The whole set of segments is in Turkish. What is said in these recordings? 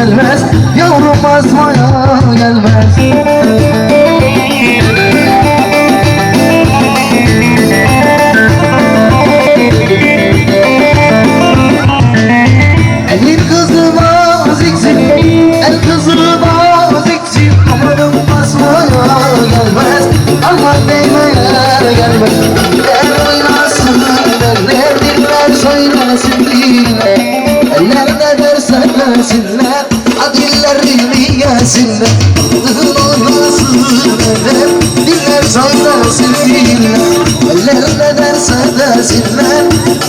gelmez. Yavrum azmaya gelmez. Ne derse desinler Adillerimi yesinler. Kızın oynasın Eller diller söylesin diller Eller ne derse desinler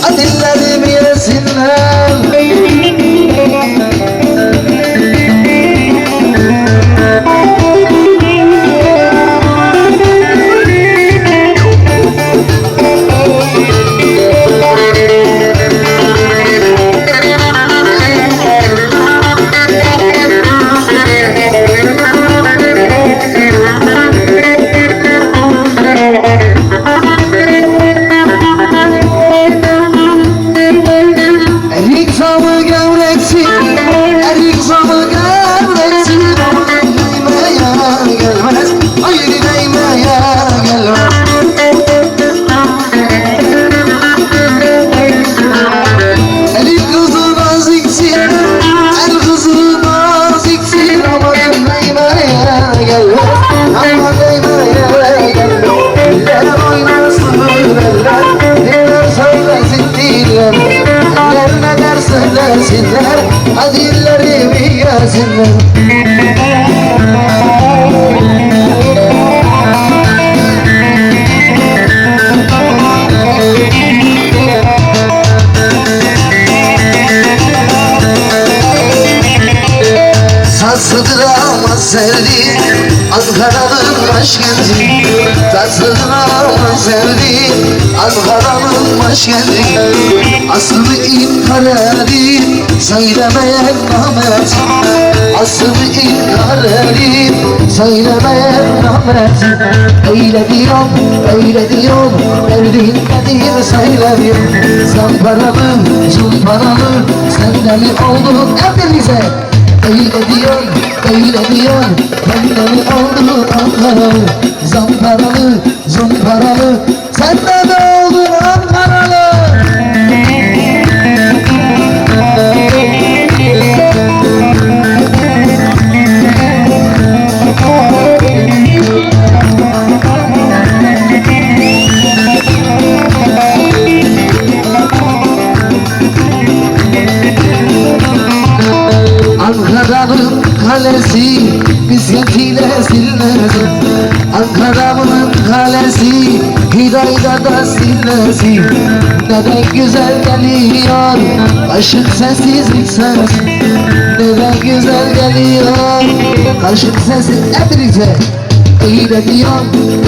Adillerimi yesinler illerimi yesinler Sarsıdır ama sevdi Ankara'nın başkenti Sarsıdır sevdi Ankara'nın başkenti. Aslını inkar edip Söylemeyen Ahmet Aslını inkar edip Söylemeyen Ahmet Öyle diyorum, öyle diyorum. Derdin nedir söylemiyorum Zamparalı, zumparalı Sen deli oldun hepinize Öyle diyor, öyle diyor Bende mi oldu Ankaralı Zamparalı, zumparalı Sen de kalesi bisikletiyle silmez Ankara'nın kalesi Hidayda da silmesin Neden güzel geliyor Kaşık sessizlik ses Neden güzel geliyor Kaşık sesi hepinize Öyle diyor,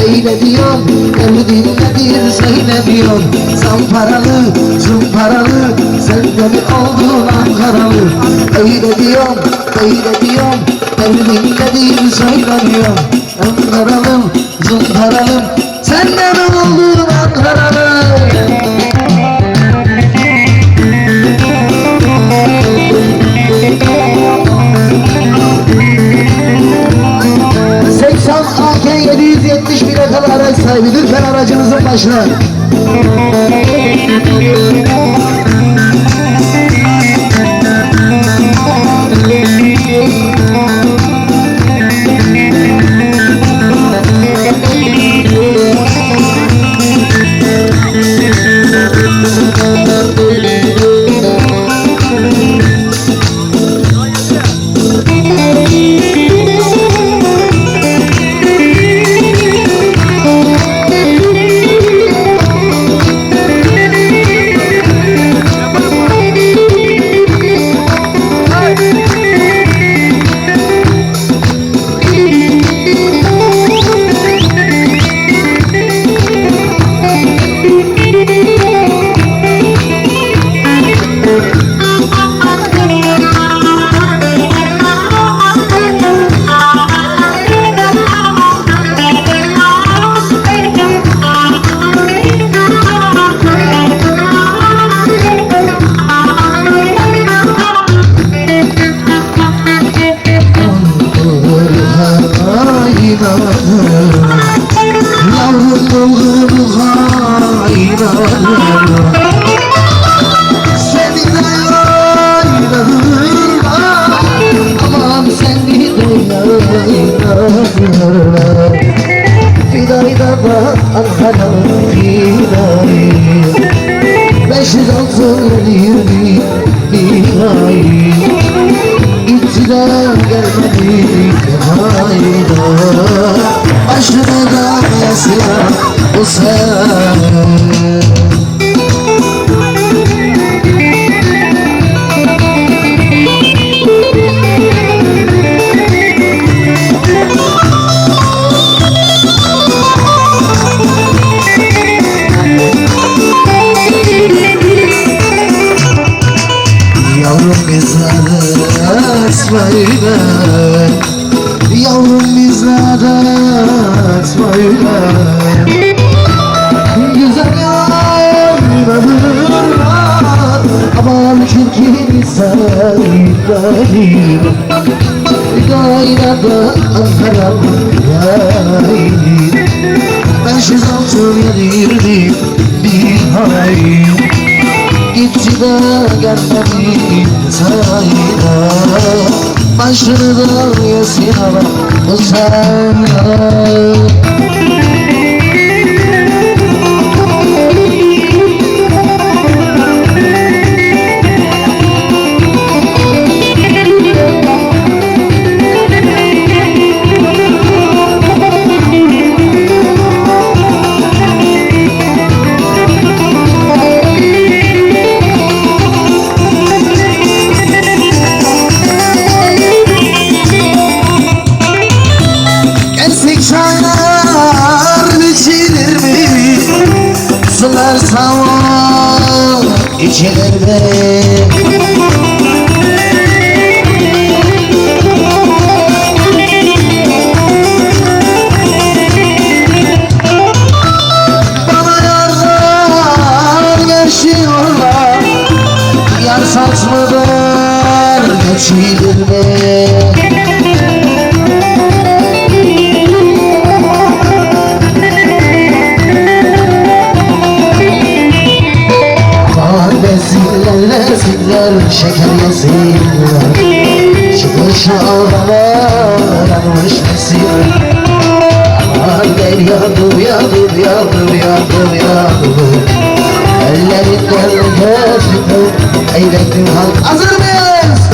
öyle diyor Derdin nedir söylemiyor Zamparalı, zumparalı Sen de mi oldun Ankaralı. Öyle diyor, öyle diyor Derdin nedir söylemiyor Ankaralı, zumparalı Sen de mi oldun Ankaralı 770 plakalı araç sahibi lütfen aracınızın başına. Hayda Başına da yasla o sen Güzel yarim ömürler Aman çirkin sevgilim Gayrada Ankara'm yaylim Ben şu altın yedirdim bir hay Gitti de gelmedi sayda Başını da yesin geçilir mi? Kahvesinler, resimler, şeker yesinler Çıkış ağlar, almış Aman gel yandım, yandım, yandım, yandım, yandım Ellerinden gözümü eğlendim halk Hazır mıyız?